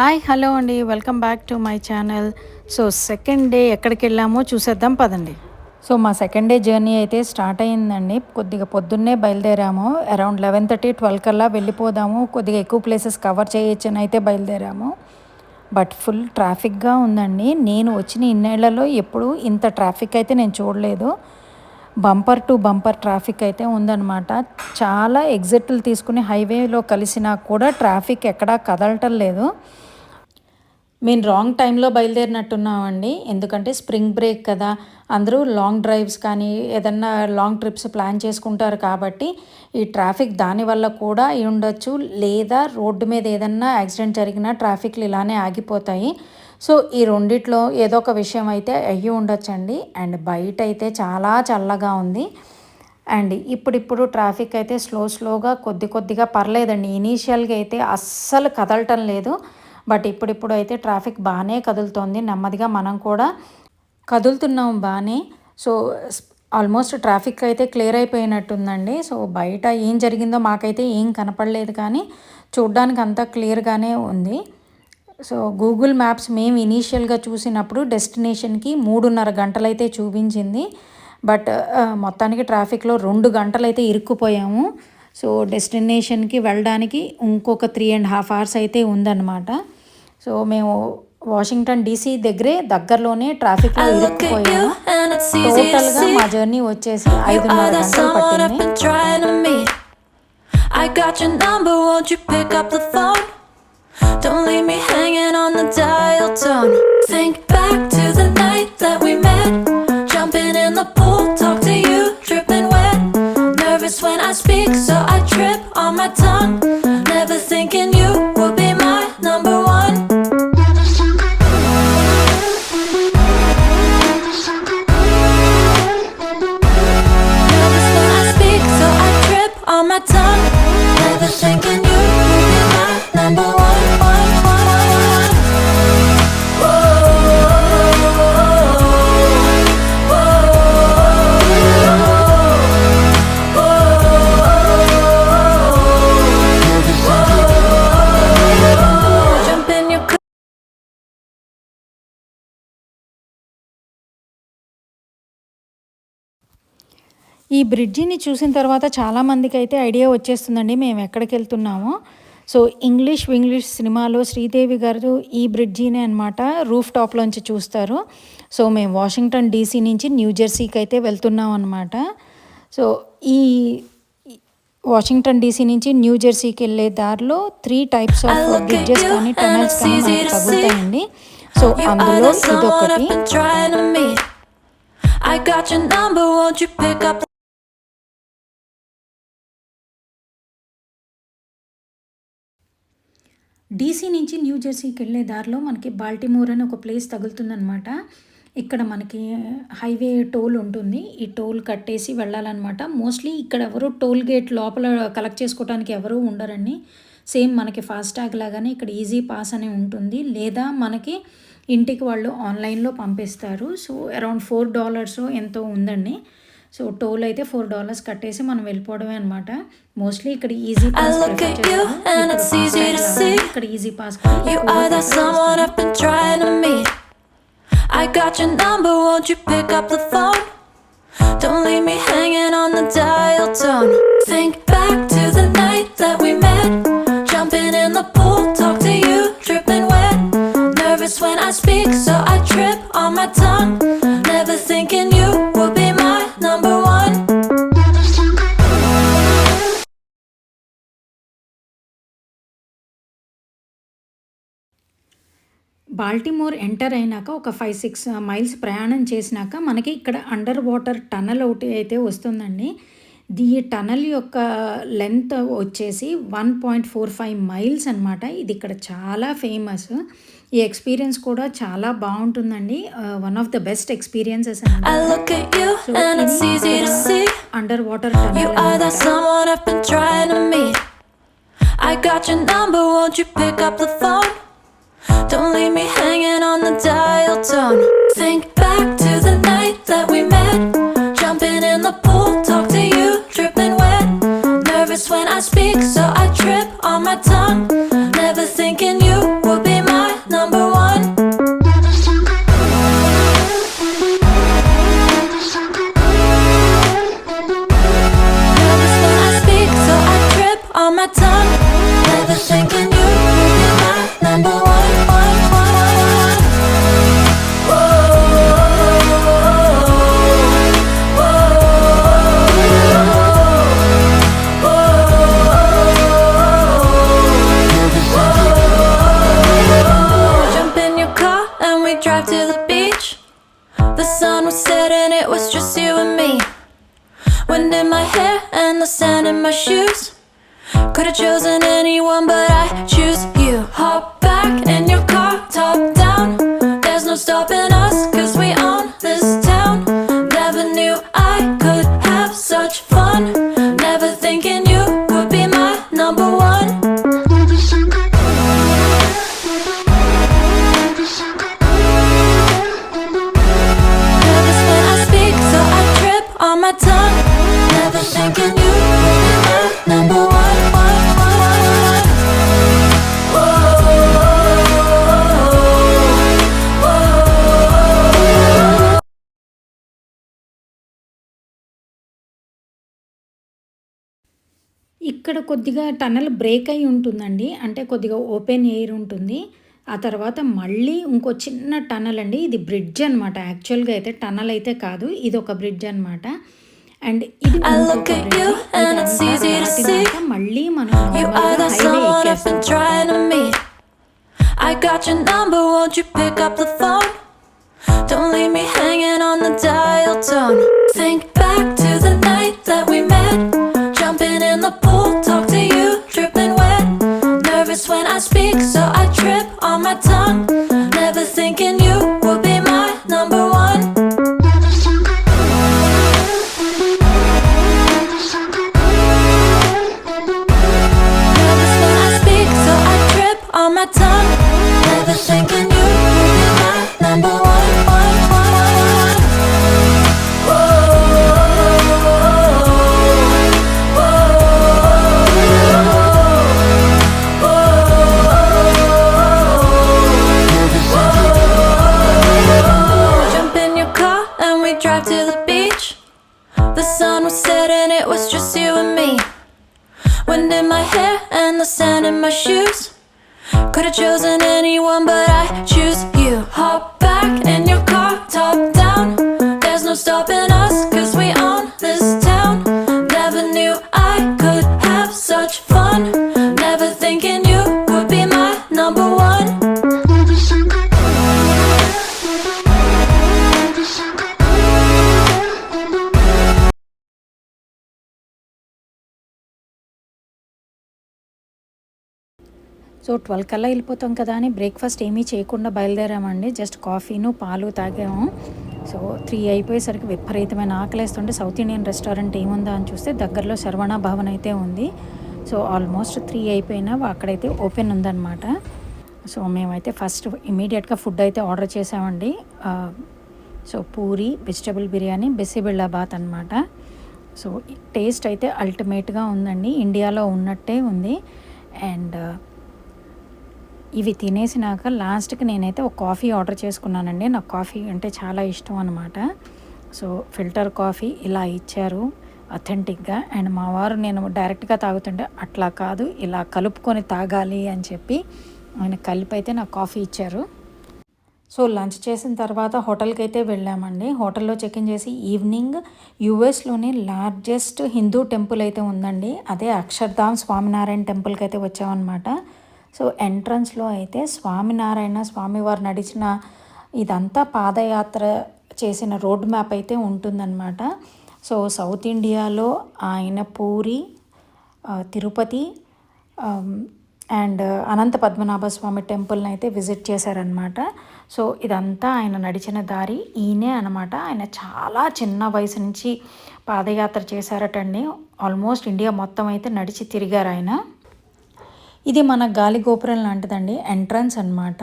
Hi hello అండి. Welcome back to my channel. So second day ఎక్కడికి వెళ్ళామో చూసేద్దాం పదండి. సో మా సెకండ్ డే జర్నీ అయితే స్టార్ట్ అయ్యిందండి. కొద్దిగా పొద్దున్నే బయలుదేరాము. అరౌండ్ లెవెన్ థర్టీ ట్వెల్వ్ కల్లా వెళ్ళిపోదాము. కొద్దిగా ఎక్కువ ప్లేసెస్ కవర్ చేయొచ్చని అయితే బయలుదేరాము. బట్ ఫుల్ ట్రాఫిక్గా ఉందండి. నేను వచ్చిన ఇన్నేళ్ళలో ఎప్పుడు ఇంత ట్రాఫిక్ అయితే నేను చూడలేదు. బంపర్ టు బంపర్ ట్రాఫిక్ అయితే ఉందన్నమాట. చాలా ఎగ్జిట్లు తీసుకుని హైవేలో కలిసినా కూడా ట్రాఫిక్ ఎక్కడా కదలటం లేదు. మేము రాంగ్ టైంలో బయలుదేరినట్టున్నామండి. ఎందుకంటే స్ప్రింగ్ బ్రేక్ కదా. అందరూ లాంగ్ డ్రైవ్స్ కానీ ఏదన్నా లాంగ్ ట్రిప్స్ ప్లాన్ చేసుకుంటారు కాబట్టి ఈ ట్రాఫిక్ దానివల్ల కూడా ఉండొచ్చు. లేదా రోడ్డు మీద ఏదన్నా యాక్సిడెంట్ జరిగినా ట్రాఫిక్లు ఇలానే ఆగిపోతాయి. సో ఈ రెండిట్లో ఏదో ఒక విషయం అయితే అయ్యి ఉండొచ్చండి. అండ్ బయట అయితే చాలా చల్లగా ఉంది. అండ్ ఇప్పుడిప్పుడు ట్రాఫిక్ అయితే స్లో స్లోగా కొద్ది కొద్దిగా పర్లేదండి. ఇనీషియల్గా అయితే అస్సలు కదలటం లేదు. బట్ ఇప్పుడిప్పుడు అయితే ట్రాఫిక్ బాగానే కదులుతోంది. నెమ్మదిగా మనం కూడా కదులుతున్నాం బాగానే. సో ఆల్మోస్ట్ ట్రాఫిక్ అయితే క్లియర్ అయిపోయినట్టుందండి. సో బయట ఏం జరిగిందో మాకైతే ఏం కనపడలేదు కానీ చూడ్డానికి అంతా క్లియర్గానే ఉంది. సో గూగుల్ మ్యాప్స్ మేము ఇనీషియల్గా చూసినప్పుడు డెస్టినేషన్కి మూడున్నర గంటలైతే చూపించింది. బట్ మొత్తానికి ట్రాఫిక్లో రెండు గంటలైతే ఇరుక్కుపోయాము. సో డెస్టినేషన్కి వెళ్ళడానికి ఇంకొక త్రీ అండ్ హాఫ్ అవర్స్ అయితే ఉందన్నమాట. సో మేము వాషింగ్టన్ డీసీ దగ్గరే దగ్గరలోనే ట్రాఫిక్లో ఇరుక్కుపోయాము టోటల్గా మా జర్నీ వచ్చేసి ఐదున్నర గంటలు పట్టింది I got your number, won't you pick up the phone? Don't leave me hanging on the dial tone. Think back to the night that we met. Jumping in the pool, talk to you, dripping wet. Nervous when I speak, so I trip on my tongue. Never thinking you ఈ బ్రిడ్జిని చూసిన తర్వాత చాలామందికి అయితే idea వచ్చేస్తుందండి మేము ఎక్కడికి వెళ్తున్నామో. So English Vinglish సినిమాలో శ్రీదేవి గారు ఈ బ్రిడ్జినే అనమాట రూఫ్ టాప్లోంచి చూస్తారు. సో మేము వాషింగ్టన్ డీసీ నుంచి న్యూ జెర్సీకి అయితే వెళ్తున్నాం అనమాట సో ఈ వాషింగ్టన్ డీసీ నుంచి న్యూ జెర్సీకి వెళ్ళే దారిలో త్రీ టైప్స్ ఆఫ్ బ్రిడ్జెస్ కానీ టనల్స్ కానీ మనకి తగులుతాయండి. సో అందులో ఇదొకటి. I got your number, won't you pick up? DC నుంచి న్యూ జెర్సీకి వెళ్ళే దారిలో మనకి బాల్టిమోర్ అని ఒక ప్లేస్ తగులుతుందనమాట ఇక్కడ మనకి హైవే టోల్ ఉంటుంది. ఈ టోల్ కట్టేసి వెళ్ళాలన్నమాట. మోస్ట్లీ ఇక్కడ ఎవరు టోల్ గేట్ లోపల కలెక్ట్ చేసుకోవడానికి ఎవరు ఉండరండి. సేమ్ మనకి ఫాస్టాగ్ లాగానే ఇక్కడ ఈజీ పాస్ అని ఉంటుంది. లేదా మనకి ఇంటికి వాళ్ళు ఆన్లైన్లో పంపిస్తారు. సో అరౌండ్ ఫోర్ డాలర్స్ ఎంతో ఉందండి. సో టోల్ అయితే ఫోర్ డాలర్స్ కట్టేసి మనం వెళ్ళిపోవడమే అనమాట మోస్ట్లీ ఇక్కడ easy pass I look at you and it's easy to see. ఇక్కడ easy pass You are the someone I've been trying to meet. I got your number, won't you pick up the phone? Don't leave me hanging on the dial tone. Think back to the night that we met. Jumping in the pool, talk to you, dripping wet. Nervous when I speak, so I trip on my tongue. Baltimore enter అయినాక ఒక five six miles ప్రయాణం చేసినాక మనకి ఇక్కడ under water tunnel ఒకటి అయితే వస్తుందండి. ఈ టనల్ యొక్క లెంత్ వచ్చేసి one point four five miles అనమాట ఇది ఇక్కడ చాలా ఫేమస్. ఈ ఎక్స్పీరియన్స్ కూడా చాలా బాగుంటుందండి. One of the best experiences. Under water. I got your number, won't you pick up the phone? Don't leave me hanging on the dial tone. Think back to the night that we met. Jumping in the pool, talk to you, dripping wet. Nervous when I speak, so I trip on my tongue. Never thinking you would be my number one. Nervous when I speak, so I trip on my tongue. drive to the beach. The sun was setting, it was just you and me. Wind in my hair and the sand in my shoes. Could have chosen anyone, but I choose you. Hop back in your car, top down. There's no stopping us, cause we own this town. Never knew I could have such fun. ఇక్కడ కొద్దిగా tunnel break అయి ఉంటుందండి. అంటే కొద్దిగా open air ఉంటుంది. ఆ తర్వాత మళ్ళీ ఇంకో చిన్న టనల్ అండి. ఇది బ్రిడ్జ్ అనమాట యాక్చువల్గా అయితే టనల్ అయితే కాదు. ఇది ఒక బ్రిడ్జ్ అనమాట అండ్ మళ్ళీ మనం Pool, talk to you, dripping wet. Nervous when I speak, so I trip on my tongue. Never thinking you would be sun was setting, it was just you and me. Wind in my hair and the sand in my shoes. Could've chosen anyone, but I choose you. Hop back in so twelve కల్లా వెళ్ళిపోతాం కదా అని breakfast ఏమీ చేయకుండా బయలుదేరామండి. Just కాఫీను పాలు తాగాము. So three అయిపోయేసరికి విపరీతమైన ఆకలేస్తుంటే south Indian restaurant ఏముందా అని చూస్తే దగ్గరలో శరవణ భవన్ అయితే ఉంది. సో ఆల్మోస్ట్ త్రీ అయిపోయినా అక్కడైతే ఓపెన్ ఉందన్నమాట. సో మేమైతే ఫస్ట్ ఇమీడియట్గా ఫుడ్ అయితే ఆర్డర్ చేసామండి. సో పూరి వెజిటబుల్ బిర్యానీ బిసిబిళ్ళాబాత్ అనమాట సో టేస్ట్ అయితే అల్టిమేట్గా ఉందండి. ఇండియాలో ఉన్నట్టే ఉంది. అండ్ ఇవి తినేసినాక లాస్ట్కి నేనైతే ఒక కాఫీ ఆర్డర్ చేసుకున్నానండి. నాకు కాఫీ అంటే చాలా ఇష్టం అనమాట సో ఫిల్టర్ కాఫీ ఇలా ఇచ్చారు అథెంటిక్గా. అండ్ మా వారు నేను డైరెక్ట్గా తాగుతుంటే అట్లా కాదు ఇలా కలుపుకొని తాగాలి అని చెప్పి ఆయన కలిపి అయితే నాకు కాఫీ ఇచ్చారు. సో లంచ్ చేసిన తర్వాత హోటల్కి అయితే వెళ్ళామండి. హోటల్లో చెక్ ఇన్ చేసి ఈవినింగ్ యుఎస్లోనే లార్జెస్ట్ హిందూ టెంపుల్ అయితే ఉందండి. అదే అక్షర్ధామ్ స్వామినారాయణ టెంపుల్కి అయితే వచ్చామన్నమాట. సో ఎంట్రన్స్లో అయితే స్వామినారాయణ స్వామివారు నడిచిన ఇదంతా పాదయాత్ర చేసిన రోడ్ మ్యాప్ అయితే ఉంటుందన్నమాట. సో సౌత్ ఇండియాలో ఆయన పూరి తిరుపతి అండ్ అనంత పద్మనాభ స్వామి టెంపుల్ని అయితే విజిట్ చేశారనమాట సో ఇదంతా ఆయన నడిచిన దారి ఈయనే అనమాట ఆయన చాలా చిన్న వయసు నుంచి పాదయాత్ర చేశారటండి. ఆల్మోస్ట్ ఇండియా మొత్తం అయితే నడిచి తిరిగారు ఆయన. ఇది మన గాలి గోపురం లాంటిదండి ఎంట్రన్స్ అనమాట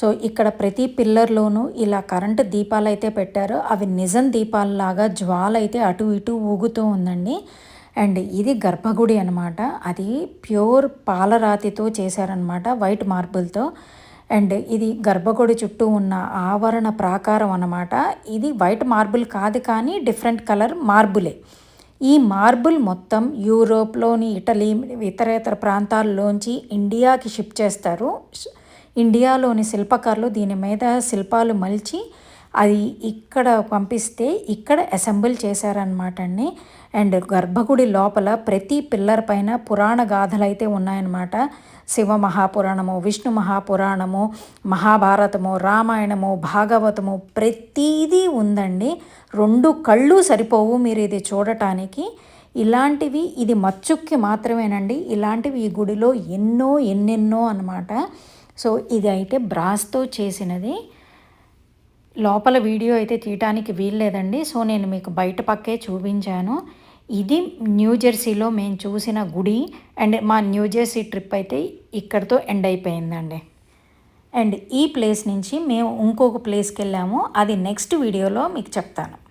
సో ఇక్కడ ప్రతి పిల్లర్లోనూ ఇలా కరెంటు దీపాలు అయితే పెట్టారు. అవి నిజం దీపాలలాగా జ్వాల అయితే అటు ఇటు ఊగుతూ ఉందండి. అండ్ ఇది గర్భగుడి అనమాట అది ప్యూర్ పాలరాతితో చేశారనమాట వైట్ మార్బుల్తో. అండ్ ఇది గర్భగుడి చుట్టూ ఉన్న ఆవరణ ప్రాకారం అనమాట ఇది వైట్ మార్బుల్ కాదు కానీ డిఫరెంట్ కలర్ మార్బులే. ఈ మార్బుల్ మొత్తం యూరోప్లోని ఇటలీ ఇతర ఇతర ప్రాంతాల్లోంచి ఇండియాకి షిప్ చేస్తారు. ఇండియాలోని శిల్పకారులు దీని మీద శిల్పాలు మలిచి అది ఇక్కడ పంపిస్తే ఇక్కడ అసెంబుల్ చేశారనమాట అండి. అండ్ గర్భగుడి లోపల ప్రతి పిల్లర్ పైన పురాణ గాథలు అయితే ఉన్నాయన్నమాట. శివ మహాపురాణము విష్ణు మహాపురాణము మహాభారతము రామాయణము భాగవతము ప్రతీదీ ఉందండి. రెండు కళ్ళు సరిపోవు మీరు ఇది చూడటానికి. ఇలాంటివి ఇది మచ్చుక్కి మాత్రమేనండి. ఇలాంటివి ఈ గుడిలో ఎన్నో ఎన్నెన్నో అనమాట సో ఇది అయితే బ్రాస్తో చేసినది. లోపల వీడియో అయితే తీయటానికి వీల్లేదండి. సో నేను మీకు బయట పక్కే చూపించాను. ఇది న్యూ జెర్సీలో మేము చూసిన గుడి అండ్ మా న్యూ జెర్సీ ట్రిప్ అయితే ఇక్కడితో ఎండ్ అయిపోయిందండి. అండ్ ఈ ప్లేస్ నుంచి మేము ఇంకొక ప్లేస్కి వెళ్ళాము. అది నెక్స్ట్ వీడియోలో మీకు చెప్తాను.